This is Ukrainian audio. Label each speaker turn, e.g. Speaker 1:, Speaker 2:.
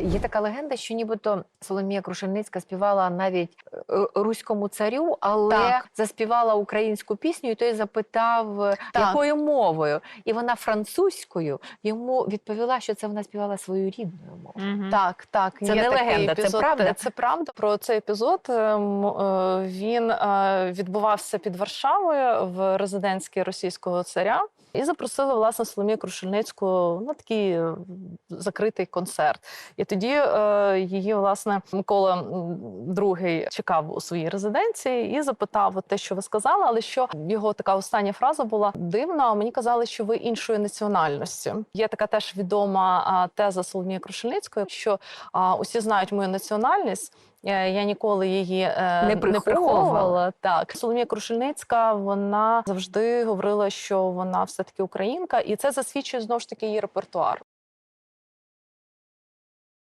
Speaker 1: Є така легенда, що нібито Соломія Крушельницька співала навіть е, руському царю, але
Speaker 2: Так.
Speaker 1: заспівала українську пісню, і той запитав, е,
Speaker 2: Так.
Speaker 1: якою мовою. І вона французькою йому відповіла, що це вона співала свою рідною мовою.
Speaker 2: Так, так,
Speaker 1: Це
Speaker 2: є
Speaker 1: не легенда, це правда?
Speaker 2: Це правда. Про цей епізод е, м, е, він відбувався під Варшавою в резиденції російського царя. І запросили власне Соломію Крушельницьку на такий е, закритий концерт. І тоді е, її власне Микола II чекав у своїй резиденції і запитав те, що ви сказали, але що його така остання фраза була дивно. Мені казали, що ви іншої національності. Є така теж відома теза Соломії Крушельницької, що а, усі знають мою національність. Я ніколи її е,
Speaker 1: Не приховувала.
Speaker 2: Так, Соломія Крушельницька вона завжди говорила, що вона все таки українка, і це засвідчує знову ж таки її репертуар.